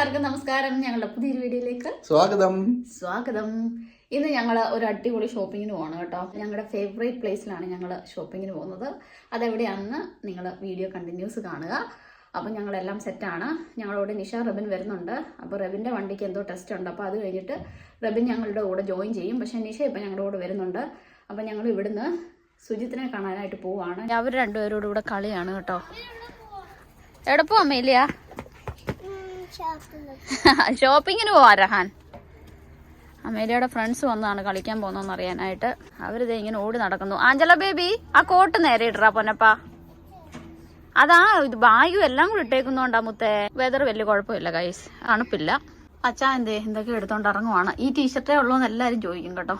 എല്ലാവർക്കും നമസ്കാരം. ഞങ്ങളുടെ പുതിയൊരു വീഡിയോയിലേക്ക് സ്വാഗതം. സ്വാഗതം. ഇന്ന് ഞങ്ങൾ ഒരു അടിപൊളി ഷോപ്പിങ്ങിന് പോകണം കേട്ടോ. ഞങ്ങളുടെ ഫേവറേറ്റ് പ്ലേസിലാണ് ഞങ്ങൾ ഷോപ്പിങ്ങിന് പോകുന്നത്. അതെവിടെയാണെന്ന് നിങ്ങൾ വീഡിയോ കണ്ടിന്യൂസ് കാണുക. അപ്പം ഞങ്ങളെല്ലാം സെറ്റാണ് ഞങ്ങളോട് നിഷ റബിൻ വരുന്നുണ്ട്. അപ്പോൾ റബിന്റെ വണ്ടിക്ക് എന്തോ ടെസ്റ്റ് ഉണ്ട്. അപ്പോൾ അത് കഴിഞ്ഞിട്ട് റബിൻ ഞങ്ങളുടെ കൂടെ ജോയിൻ ചെയ്യും. പക്ഷേ നിഷ ഇപ്പം ഞങ്ങളുടെ കൂടെ വരുന്നുണ്ട്. അപ്പം ഞങ്ങൾ ഇവിടുന്ന് സുജിത്തിനെ കാണാനായിട്ട് പോവാണ്. അവർ രണ്ടുപേരോടും കൂടെ കളിയാണ് കേട്ടോ. എവിടെ പോവാ മേലിയ ഷോപ്പിങ്ങിന് പോവാ രഹാൻ. അമേലിയുടെ ഫ്രണ്ട്സ് വന്നതാണ് കളിക്കാൻ പോകുന്നതെന്ന് അറിയാനായിട്ട്. അവരിത് ഇങ്ങനെ ഓടി നടക്കുന്നു. ആഞ്ചല ബേബി ആ കോട്ട് നേരെ ഇടറാ പൊന്നപ്പ. അതാ ഇത് ബാഗും എല്ലാം കൂടി ഇട്ടേക്കുന്നോണ്ടാ മുത്തേ. വെതർ വലിയ കുഴപ്പമില്ല കൈസ് തണുപ്പില്ല. അച്ഛാ എന്തേ എന്തൊക്കെ എടുത്തോണ്ട് ഇറങ്ങുവാണ്? ഈ ടീഷർട്ടേ ഉള്ളൂന്ന് എല്ലാരും ചോദിക്കും കേട്ടോ.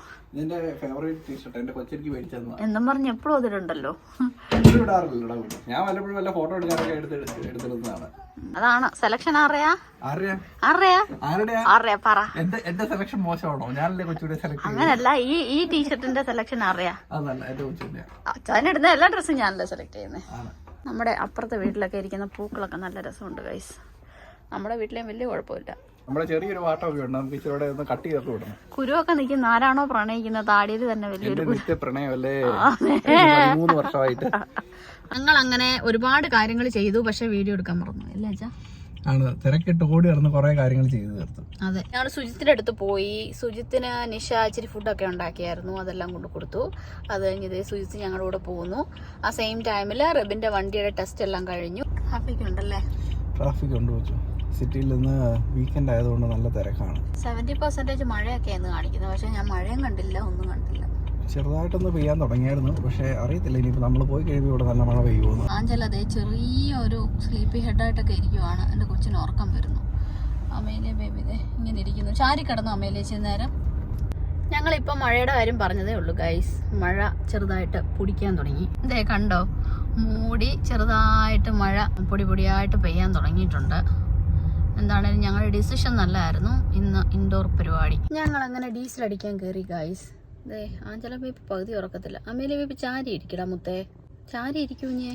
എന്നും പറഞ്ഞ് എപ്പോഴും അതിലുണ്ടല്ലോ. അതാണ്. സെലക്ഷൻ അറിയാ പറ. എന്റെ സെലക്ഷൻ മോശമാണോ? ഞാനല്ലേ കൊച്ചുകൂടെ സെലക്ട് ചെയ്തു അങ്ങനല്ല ഈ ഈ ടീഷർട്ടിന്റെ സെലക്ഷൻ അറിയാ കൊച്ചുകൂടെ അച്ഛനിടുന്ന എല്ലാ ഡ്രസ്സും ഞാനല്ലേ സെലക്ട് ചെയ്യുന്നത് നമ്മുടെ അപ്പുറത്തെ വീട്ടിലൊക്കെ ഇരിക്കുന്ന പൂക്കളൊക്കെ നല്ല രസമുണ്ട് ഗൈസ് നമ്മുടെ വീട്ടിലേയും വലിയ കുഴപ്പമില്ല. നമ്മുടെ ചെറിയൊരു വാട്ടമൊക്കെ ഉണ്ട് നമുക്ക് ഇച്ചിരി ഒന്ന് കട്ട് ചേർത്ത് വിടണം കുരുവൊക്കെ നിൽക്കുന്ന ആരാണോ പ്രണയിക്കുന്നത്? താടിയത് തന്നെ വലിയൊരു നിത്യ പ്രണയമല്ലേ മൂന്ന് വർഷമായിട്ട്. ഞങ്ങൾ അങ്ങനെ ഒരുപാട് കാര്യങ്ങൾ ചെയ്തു പക്ഷെ വീഡിയോ എടുക്കാൻ മറന്നു. അല്ലേ അച്ഛാ. ആണ്. തിരക്കിട്ട് ഓടി നടന്ന് കുറെ കാര്യങ്ങൾ ചെയ്തു തീർത്തു. അതെ. ഞങ്ങൾ സുജിത്തിന്റെ അടുത്ത് പോയി. സുജിത്തിന് നിഷ ഇച്ചിരി ഫുഡൊക്കെ ഉണ്ടാക്കിയായിരുന്നു. അതെല്ലാം കൊണ്ട് കൊടുത്തു. അത് കഴിഞ്ഞ് ഇതേ സുജിത്ത് ഞങ്ങളുടെ കൂടെ പോകുന്നു ആ സെയിം ടൈമിൽ റെബിന്റെ വണ്ടിയുടെ ടെസ്റ്റ് എല്ലാം കഴിഞ്ഞു. ട്രാഫിക് ഉണ്ടല്ലേ? ട്രാഫിക് ഉണ്ട് വെച്ചു സിറ്റിയിൽ നിന്ന് വീക്കെൻഡ് ആയതുകൊണ്ട് നല്ല തിരക്കാണ്. സെവന്റി പെർസെന്റേജ് മഴയൊക്കെയാണ് കാണിക്കുന്നത്. പക്ഷേ ഞാൻ മഴയും കണ്ടില്ല ഒന്നും കണ്ടില്ല. ചെറുതായിട്ടൊന്ന് പെയ്യാൻ തുടങ്ങിയായിരുന്നു. പക്ഷേ അറിയത്തില്ല ഇനിയിപ്പോൾ നമ്മൾ പോയി കഴിയുമ്പോൾ ഇവിടെ നല്ല മഴ പെയ്യുമെന്ന് ആഞ്ചല അതെ ചെറിയൊരു സ്ലീപ്പി ഹെഡായിട്ടൊക്കെ ഇരിക്കുവാണ്. എന്റെ കൊച്ചിന് ഉറക്കം വരുന്നു. അമേലിയ ബേബി ഇതേ ഇങ്ങനെ ഇരിക്കുന്നു. ചാരി കിടന്നു അമേലിയ ഇച്ചിരി നേരം? ഞങ്ങളിപ്പോൾ മഴയുടെ കാര്യം പറഞ്ഞതേ ഉള്ളൂ ഗൈസ് മഴ ചെറുതായിട്ട് പൊടിക്കാൻ തുടങ്ങി. ഇതേ കണ്ടോ? മൂടി ചെറുതായിട്ട് മഴ പൊടി പൊടിയായിട്ട് പെയ്യാൻ തുടങ്ങിയിട്ടുണ്ട്. എന്താണേലും ഞങ്ങളുടെ ഡിസിഷൻ നല്ലതായിരുന്നു. ഇന്ന് ഇൻഡോർ പരിപാടി. ഞങ്ങൾ അങ്ങനെ ഡീസൽ അടിക്കാൻ കയറി ഗൈസ് ദേ ആഞ്ചല ബേബി പകുതി ഉറക്കത്തില്ല. അമേലിയ ബേബി ചാരി ഇരിക്കടാ മുത്തേ. ചാരി ഇരിക്കൂഞ്ഞേ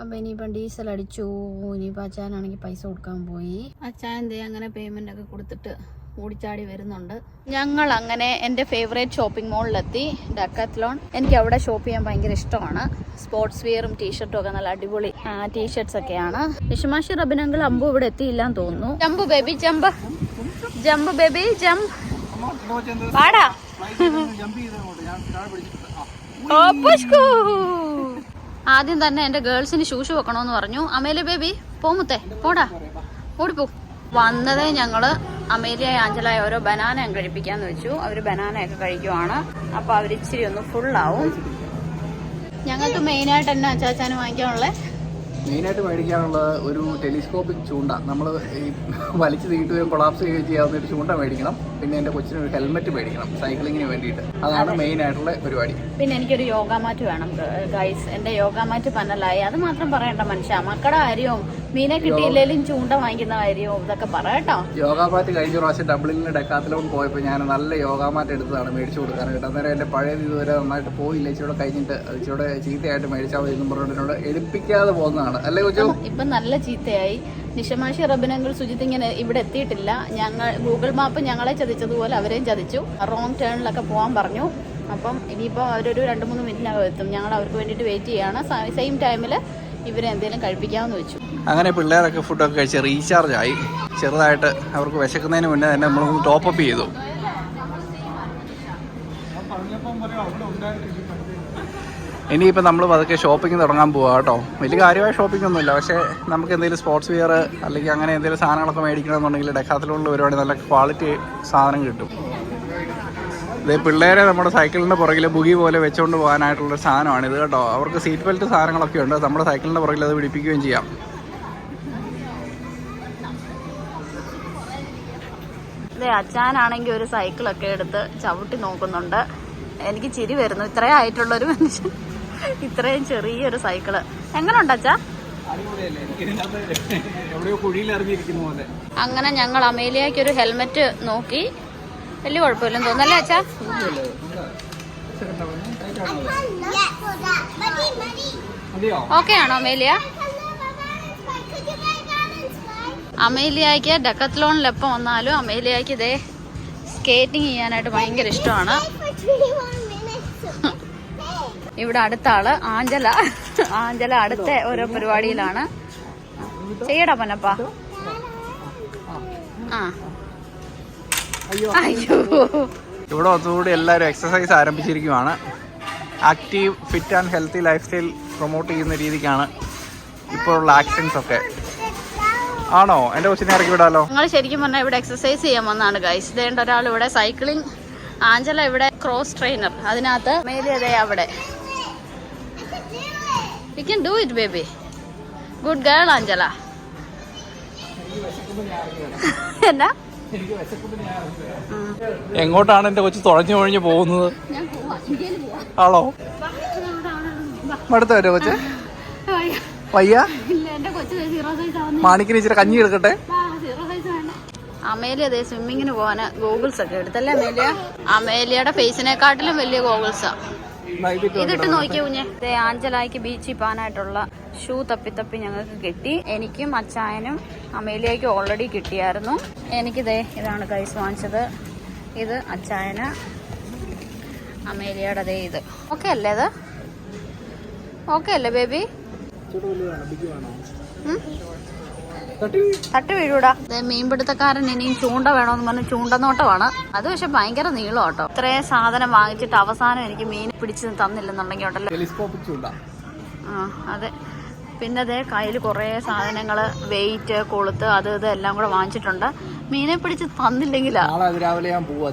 അപ്പം ഇനിയിപ്പം ഡീസൽ അടിച്ചു. ഇനിയിപ്പോൾ അച്ചാനാണെങ്കിൽ പൈസ കൊടുക്കാൻ പോയി. അച്ചാൻ എന്തേ അങ്ങനെ പേയ്മെന്റ് ഒക്കെ കൊടുത്തിട്ട് ഓടിച്ചാടി വരുന്നുണ്ട്. ഞങ്ങൾ അങ്ങനെ എന്റെ ഫേവറേറ്റ് ഷോപ്പിംഗ് മോളിലെത്തി ഡക്കാത്ലോൺ എനിക്ക് അവിടെ ഷോപ്പ് ചെയ്യാൻ ഭയങ്കര ഇഷ്ടമാണ്. സ്പോർട്സ് വെയറും ടീഷർട്ടും ഒക്കെ നല്ല അടിപൊളി ടീഷർട്സ് ഒക്കെയാണ്. വിഷമാഷി റബിനങ്കിൾ അമ്പു ഇവിടെ എത്തിയില്ലാന്ന് തോന്നുന്നു. Jump baby jump. Jump baby jump. പാടാ. ആദ്യം തന്നെ എന്റെ ഗേൾസിന് ഷൂസ് വെക്കണോന്ന് പറഞ്ഞു. അമേലെ ബേബി പോമുത്തേ പോടാ. ഓടിപ്പോ. വന്നതേ ഞങ്ങൾ അമേലിയ ആഞ്ചലായ ഓരോ ബനാന കഴിപ്പിക്കാന്ന് വെച്ചു. അവർ ബനാനയൊക്കെ കഴിക്കുവാണ്. അപ്പൊ അവർ ഇച്ചിരി ഒന്ന് ഫുള്ളാവും ഞങ്ങൾക്ക് മെയിനായിട്ട് എന്നാ അച്ചാച്ചാന് വാങ്ങിക്കാനുള്ളത് മെയിനായിട്ട് മേടിക്കാനുള്ള ഒരു ടെലിസ്കോപ്പിക് ചൂണ്ട. നമ്മൾ ഈ വലിച്ചു നീട്ടുകയും കൊളാപ്സ് ചെയ്യുകയും ചെയ്യാവുന്ന ഒരു ചൂണ്ട മേടിക്കണം. പിന്നെ എന്റെ കൊച്ചിന് ഒരു ഹെൽമെറ്റ് മേടിക്കണം സൈക്ലിങ്ങിന് വേണ്ടിയിട്ട്. അതാണ് മെയിൻ ആയിട്ടുള്ള പരിപാടി. പിന്നെ എനിക്കൊരു യോഗ മാറ്റ് വേണം ഗൈസ് എന്റെ യോഗ മാറ്റ് പന്നലായി. അത് മാത്രം പറയണ്ട മനുഷ്യ. മക്കളുടെ കാര്യവും മീനെ കിട്ടിയില്ലെങ്കിലും ചൂണ്ട വാങ്ങിക്കുന്ന കാര്യവും ഇതൊക്കെ പറയട്ടോ യോഗ മാറ്റ് കഴിഞ്ഞ പ്രാവശ്യം ഡബിളിന് ഡെക്കാത്തിലോൺ പോയപ്പോൾ ഞാൻ നല്ല യോഗ മാറ്റ് എടുത്തതാണ് മേടിച്ചു കൊടുക്കാൻ. കേട്ടോ അന്നേരം എന്റെ പഴയ ഇതുവരെ നന്നായിട്ട് പോയില്ല. ഇച്ചിരി കഴിഞ്ഞിട്ട് ഇച്ചിരൂടെ ഇച്ചിരി ചീത്തയായിട്ട് മേടിച്ചാൽ മതി എന്നും പറഞ്ഞിട്ട് എടുപ്പിക്കാതെ പോകുന്നതാണ്. അല്ലേ കൊച്ചു? ഇപ്പം നല്ല ചീത്തയായി. നിഷമാഷി റബിനങ്ങൾ സുജിത്ത് ഇങ്ങനെ ഇവിടെ എത്തിയിട്ടില്ല. ഞങ്ങൾ ഗൂഗിൾ മാപ്പ് ഞങ്ങളെ ചതിച്ചതുപോലെ അവരെയും ചതിച്ചു. റോങ് ടേണിലൊക്കെ പോകാൻ പറഞ്ഞു. അപ്പം ഇനിയിപ്പോൾ അവരൊരു രണ്ട് മൂന്ന് മിനിറ്റിനകം എത്തും. ഞങ്ങൾ അവർക്ക് വേണ്ടിയിട്ട് വെയിറ്റ് ചെയ്യുകയാണ് സെയിം ടൈമിൽ ഇവരെ എന്തെങ്കിലും കഴിപ്പിക്കാമെന്ന് വെച്ചു. അങ്ങനെ പിള്ളേരൊക്കെ ഫുഡൊക്കെ കഴിച്ച് റീചാർജ് ആയി. ചെറുതായിട്ട് അവർക്ക് വിശക്കുന്നതിന് മുന്നേ തന്നെ നമ്മൾ ടോപ്പ് അപ്പ് ചെയ്തു. ഇനിയിപ്പോൾ നമ്മൾ പതുക്കെ ഷോപ്പിംഗ് തുടങ്ങാൻ പോവാ കേട്ടോ. വലിയ കാര്യമായ ഷോപ്പിംഗ് ഒന്നുമില്ല. പക്ഷേ നമുക്ക് എന്തെങ്കിലും സ്പോർട്സ് വെയർ അല്ലെങ്കിൽ അങ്ങനെ എന്തെങ്കിലും സാധനങ്ങളൊക്കെ മേടിക്കണമെന്നുണ്ടെങ്കിൽ ഡെക്കാത്തിലുള്ള പരിപാടി നല്ല ക്വാളിറ്റി സാധനം കിട്ടും. ഇത് പിള്ളേരെ നമ്മുടെ സൈക്കിളിന്റെ പുറകിൽ ബുഗി പോലെ വെച്ചുകൊണ്ട് പോകാനായിട്ടുള്ള സാധനമാണ് ഇത് കേട്ടോ. അവർക്ക് സീറ്റ് ബെൽറ്റ് സാധനങ്ങളൊക്കെ ഉണ്ട്. നമ്മുടെ സൈക്കിളിന്റെ പുറകിൽ അത് പിടിപ്പിക്കുകയും ചെയ്യാം. അതെ അച്ഛനാണെങ്കിൽ ഒരു സൈക്കിളൊക്കെ എടുത്ത് ചവിട്ടി നോക്കുന്നുണ്ട്. എനിക്ക് ചിരി വരുന്നു. ഇത്രയും ആയിട്ടുള്ള ഒരു മനുഷ്യൻ. ഇത്രയും ചെറിയൊരു സൈക്കിൾ. എങ്ങനെയുണ്ട് അച്ഛാ അങ്ങനെ ഞങ്ങൾ അമേലിയക്ക് ഒരു ഹെൽമെറ്റ് നോക്കി. വലിയ കുഴപ്പമില്ലെന്ന് തോന്നുന്നല്ലേ അച്ഛാ? ഓക്കെ ആണോ അമേലിയ? അമേലിയക്ക് ഡക്കത്ലോണിൽ എപ്പം വന്നാലും അമേലിയക്ക് ഇതേ സ്കേറ്റിംഗ് ചെയ്യാനായിട്ട് ഭയങ്കര ഇഷ്ടമാണ്. ഇവിടെ അടുത്ത ആൾ ആഞ്ചല. ആഞ്ചല അടുത്ത ഓരോ പരിപാടിയിലാണ്. ചെയ്യടാ പൊന്നപ്പ. ആ. അയ്യോ. ഇവിടെ ഒന്നുകൂടി എല്ലാവരും exercise ആരംഭിച്ചിരിക്കുവാണ്. Active fit and healthy lifestyle promote ചെയ്യുന്ന രീതിക്കാണ് ഇപ്പോഴുള്ള ആക്ഷൻസ് ഒക്കെ. ആണോ? എന്റെ കൊച്ചിനെ ഇറക്കി വിടാലോ? നിങ്ങൾ ശരിക്കും പറഞ്ഞാൽ ഇവിടെ എക്സസൈസ് ചെയ്യാൻ വന്നാണ് ഗൈസ് ഇതേണ്ട ഒരാൾ ഇവിടെ സൈക്ലിംഗ് ആഞ്ചല ഇവിടെ ക്രോസ് ട്രെയിനർ അതിനകത്ത് മേലിയതേ അവിടെ. You can do it baby good girl Angela. എന്നാ. എങ്ങോട്ടാണ് എന്റെ കൊച്ചു തുഴഞ്ഞു ഒഴിഞ്ഞു പോകുന്നത്? ഞാൻ പോവാ ഇന്ത്യയിൽ പോവാ. ആണോ? മടുത്തോ വരോ കൊച്ച്? വയ്യ. മാണിക്കിന് ഇച്ചിരി കഞ്ഞി എടുക്കട്ടെ? അമേലിയതെ അമേലിയ അതെ സ്വിമ്മിങ്ങിന് പോകാന് ഗോഗിൾസ് ഒക്കെ എടുത്തല്ലേ അമേലിയ? അമേലിയയുടെ ഫേസിനെക്കാട്ടിലും വലിയ ഗോഗിൾസാ ഇതിട്ട് നോക്കിയ കുഞ്ഞെ? ദേ ആഞ്ചലായിക്ക് ബീച്ചിൽ പോകാനായിട്ടുള്ള ഷൂ തപ്പി തപ്പി ഞങ്ങൾക്ക് കിട്ടി. എനിക്കും അച്ചായനും അമേലിയയ്ക്കും ഓൾറെഡി കിട്ടിയായിരുന്നു. എനിക്കിതേ ഇതാണ് കൈസ് വാങ്ങിച്ചത്. ഇത് അച്ചായന അമേലിയയുടെ അതേ ഇത്. ഓക്കെ അല്ലേ ഇത്? ഓക്കെ അല്ലേ ബേബി തട്ടി വീഴൂടാ. മീൻപിടുത്തക്കാരൻ ഇനിയും ചൂണ്ട വേണമെന്ന് പറഞ്ഞ് ചൂണ്ടനോട്ടമാണ്. അത് പക്ഷെ ഭയങ്കര നീളം കേട്ടോ ഇത്രയും സാധനം വാങ്ങിച്ചിട്ട് അവസാനം എനിക്ക് മീൻ പിടിച്ച് തന്നില്ലെന്നുണ്ടെങ്കിൽ ഉണ്ടല്ലോ. ചൂണ്ട. ആ അതെ. പിന്നെ അതേ കയ്യിൽ കുറേ സാധനങ്ങൾ വെയിറ്റ് കൊളുത്ത് അത് ഇത് എല്ലാം കൂടെ വാങ്ങിച്ചിട്ടുണ്ട്. മീനെ പിടിച്ച് തന്നില്ലെങ്കിലാ. ഞാൻ പോവാ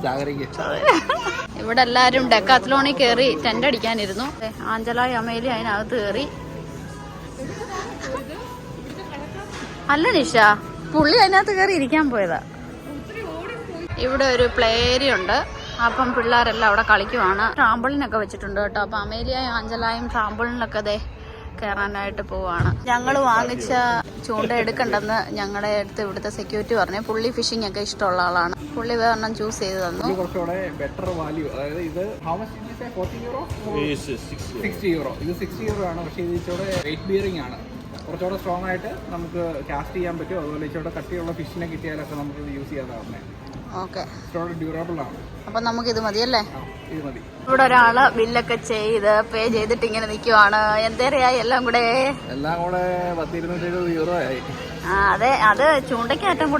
ഇവിടെ എല്ലാവരും ഡെക്കാത്തിലോണി കയറി ടെന്റ് അടിക്കാനിരുന്നു. ദേ, ആഞ്ചലായി അമേലി അതിനകത്ത് കയറി അല്ല നിഷ പുള്ളി അതിനകത്ത് കയറി ഇരിക്കാൻ പോയതാ. ഇവിടെ ഒരു പ്ലേ ഏരിയ ഉണ്ട്. അപ്പം പിള്ളേരെല്ലാം അവിടെ കളിക്കുവാണ്. ട്രാമ്പിളിനൊക്കെ വെച്ചിട്ടുണ്ട് കേട്ടോ. അപ്പം അമേലിയായും ആഞ്ചലായും ട്രാമ്പിളിനൊക്കെ ദേ കയറാനായിട്ട് പോവാണ്. ഞങ്ങൾ വാങ്ങിച്ച ചൂണ്ട എടുക്കണ്ടെന്ന് ഞങ്ങളുടെ അടുത്ത് ഇവിടുത്തെ സെക്യൂരിറ്റി പറഞ്ഞു. പുള്ളി ഫിഷിംഗ് ഒക്കെ ഇഷ്ടമുള്ള ആളാണ്. പുള്ളി വേറെണ്ണം ചൂസ് ചെയ്ത് തന്നു. കുറച്ചുകൂടെ ബെറ്റർ വാല്യൂ അതായത് ഇത് how much forty euro sixty euro ഇത് സിക്സ്റ്റി യൂറോ ആണ്. പക്ഷേ ഇത് ഇച്ചിരി വെയിറ്റ് ബിയറിംഗ് ആണ്. കുറച്ചുകൂടെ സ്ട്രോങ് ആയിട്ട് നമുക്ക് കാസ്റ്റ് ചെയ്യാൻ പറ്റും. അതുപോലെ ഇച്ചിരി കട്ടിയുള്ള ഫിഷിനെ കിട്ടിയാലൊക്കെ നമുക്ക് ഇത് യൂസ് ചെയ്യാതാവുന്നത് ഓക്കെ. നമുക്ക് അപ്പം ആ ഇത് മതി. ഇവിടെ ഒരാൾ ബില്ലൊക്കെ ചെയ്ത് പേ ചെയ്തിട്ട് ഇങ്ങനെ നിക്കുവാണ്. എന്തേരെയായി എല്ലാം കൂടെ? എല്ലാം കൂടെ ആ അതെ അത് ചൂണ്ടയ്ക്ക് ഏറ്റവും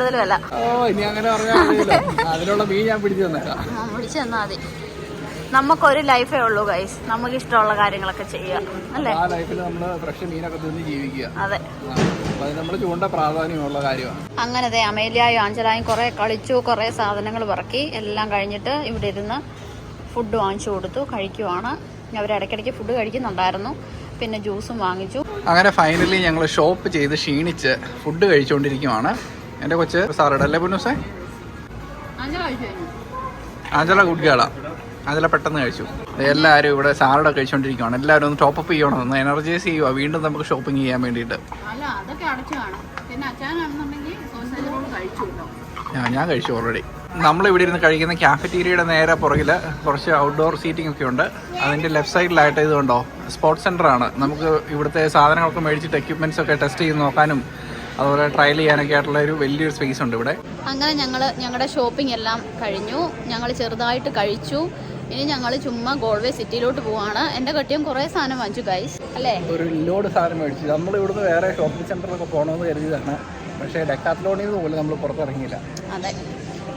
ഓ ഇനി അങ്ങനെ. അതിനുള്ള മീൻ ഞാൻ പിടിച്ചു തന്നേക്കാം. ആ, പിടിച്ച് തന്നാ മതി. നമുക്കൊരു ലൈഫേ ഉള്ളൂ ഗൈസ് നമുക്ക് ഇഷ്ടമുള്ള കാര്യങ്ങളൊക്കെ ചെയ്യുക. അല്ലേ? ലൈഫിൽ നമ്മൾ ഫ്രഷ് മീനൊക്കെ തിന്ന് ജീവിക്കുക. അതെ. അത് നമ്മൾ ചൂണ്ട പ്രാധാന്യമുള്ള കാര്യമാണ്. അങ്ങനത്തെ അമേലിയായും ആഞ്ചലായും കുറേ കളിച്ചു കുറേ സാധനങ്ങൾ പറക്കി എല്ലാം കഴിഞ്ഞിട്ട് ഇവിടെ ഇരുന്ന് ഫുഡ് വാങ്ങിച്ചു കൊടുത്തു കഴിക്കുവാണ്. അവർ ഇടയ്ക്കിടയ്ക്ക് ഫുഡ് കഴിക്കുന്നുണ്ടായിരുന്നു. പിന്നെ ജ്യൂസും വാങ്ങിച്ചു. അങ്ങനെ ഫൈനലി ഞങ്ങൾ ഷോപ്പ് ചെയ്ത് ക്ഷീണിച്ച് ഫുഡ് കഴിച്ചുകൊണ്ടിരിക്കുവാണ് എന്റെ കൊച്ച് സാറേ കഴിഞ്ഞു ആഞ്ചല ഗുഡ് ഗേളാ ആഞ്ചല പെട്ടെന്ന് കഴിച്ചു. എല്ലാവരും ഇവിടെ സാലഡ് കഴിച്ചുകൊണ്ടിരിക്കുവാണ് എല്ലാവരും ഒന്ന് ടോപ്പ് അപ്പ് ചെയ്യണം. ഒന്ന് എനർജൈസ് ചെയ്യുക വീണ്ടും നമുക്ക് ഷോപ്പിംഗ് ചെയ്യാൻ വേണ്ടിയിട്ട്. ഞാൻ കഴിച്ചു ഓൾറെഡി നമ്മൾ ഇവിടെ ഇരുന്ന് കഴിക്കുന്ന കാഫറ്റീരിയയുടെ നേരെ പുറകിൽ കുറച്ച് ഔട്ട്ഡോർ സീറ്റിംഗ് ഒക്കെ ഉണ്ട്. അതിന്റെ ലെഫ്റ്റ് സൈഡിലായിട്ട് ഇതുണ്ടോ സ്പോർട്സ് സെന്റർ ആണ്. നമുക്ക് ഇവിടുത്തെ സാധനങ്ങളൊക്കെ മേടിച്ചിട്ട് എക്യുപ്മെന്റ്സ് ഒക്കെ ടെസ്റ്റ് ചെയ്ത് നോക്കാനും അതുപോലെ ട്രയൽ ചെയ്യാനൊക്കെ ആയിട്ടുള്ള ഒരു വലിയൊരു സ്പേസ് ഉണ്ട് ഇവിടെ. അങ്ങനെ ഞങ്ങൾ ഞങ്ങളുടെ ഷോപ്പിംഗ് എല്ലാം കഴിഞ്ഞു. ഞങ്ങൾ ചെറുതായിട്ട് കഴിച്ചു. ഇനി ഞങ്ങൾ ചുമ്മാ ഗോൾവേ സിറ്റിയിലോട്ട് പോവാണ്. എന്റെ കെട്ടിയും കുറെ സാധനം വാങ്ങിച്ചു ഗൈസ് അല്ലേ? ഒരു ലോഡ് സാധനം മേടിച്ചു. നമ്മൾ ഇവിടുന്ന് വേറെ ഷോപ്പിംഗ് സെന്ററിലൊക്കെ പോകണമെന്ന് കരുതിയതാണ്. പക്ഷേ ഡെക്കാത്ലോണിൽ നിന്ന് പോലും നമ്മൾ പുറത്തിറങ്ങിയില്ല. അതെ.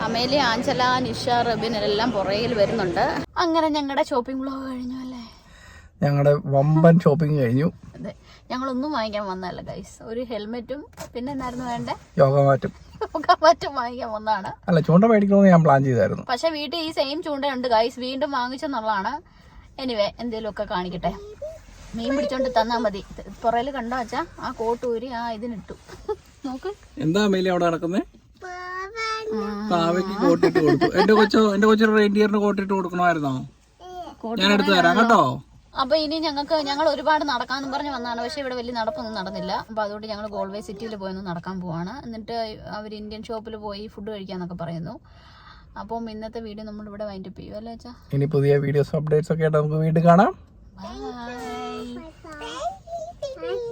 അമേലി ആഞ്ചല നിഷ റബിൻ എല്ലാം പുറകിൽ വരുന്നുണ്ട്. അങ്ങനെ ഞങ്ങളുടെ ഷോപ്പിംഗ് ബ്ലോഗ് കഴിഞ്ഞു ഞങ്ങളുടെ വമ്പൻ ഷോപ്പിംഗ് കഴിഞ്ഞു. അതെ. ഞങ്ങളൊന്നും വാങ്ങിക്കാൻ വന്നതല്ല ഗൈസ് ഒരു ഹെൽമെറ്റും പിന്നെ എന്നായിരുന്നു വേണ്ടേ? യോഗ മാറ്റും മറ്റും വാങ്ങിക്കാൻ വന്നതാണ്. അല്ല ചൂണ്ട മേടിക്കണമെന്ന് ഞാൻ പ്ലാൻ ചെയ്തായിരുന്നു. പക്ഷെ വീട്ടിൽ ഈ സെയിം ചൂണ്ടയുണ്ട് ഗൈസ് വീണ്ടും വാങ്ങിച്ചെന്നുള്ളതാണ്. എനിവേ എന്തേലുമൊക്കെ കാണിക്കട്ടെ. മീൻ പിടിച്ചോണ്ട് തന്നാ മതി. പുറയിൽ കണ്ടോ അച്ഛാ? ആ കോട്ടൂരി ആ ഇതിനിട്ടു. നോക്ക്. എന്താ മേലി അവിടെ നടക്കുന്നേ? പാവയ്ക്ക് കോട്ടിട്ട് കൊടുത്തു എന്റെ കൊച്ചോ എന്റെ കൊച്ചു റെയിൻഡിയറിന് കോട്ടിട്ട് കൊടുക്കണമായിരുന്നോ? ഞാൻ എടുത്തു തരാം. കേട്ടോ? അപ്പൊ ഇനി ഞങ്ങൾക്ക് ഞങ്ങൾ ഒരുപാട് നടക്കാന്ന് പറഞ്ഞ് വന്നാണ് പക്ഷെ ഇവിടെ വലിയ നടപ്പൊന്നും നടന്നില്ല. അപ്പൊ അതുകൊണ്ട് ഞങ്ങൾ ഗോൾവേ സിറ്റിയിൽ പോയി ഒന്ന് നടക്കാൻ പോവാണ്. എന്നിട്ട് അവർ ഇന്ത്യൻ ഷോപ്പിൽ പോയി ഫുഡ് കഴിക്കാന്നൊക്കെ പറയുന്നു. അപ്പം ഇന്നത്തെ വീഡിയോ നമ്മൾ ഇവിടെ വൈൻഡപ്പ് ചെയ്യും. അല്ലേ അച്ഛാ? ഇനി പുതിയ വീഡിയോസ് അപ്ഡേറ്റ്സ് ഒക്കെ ആയിട്ട് നമുക്ക് വീണ്ടും കാണാം. ബൈ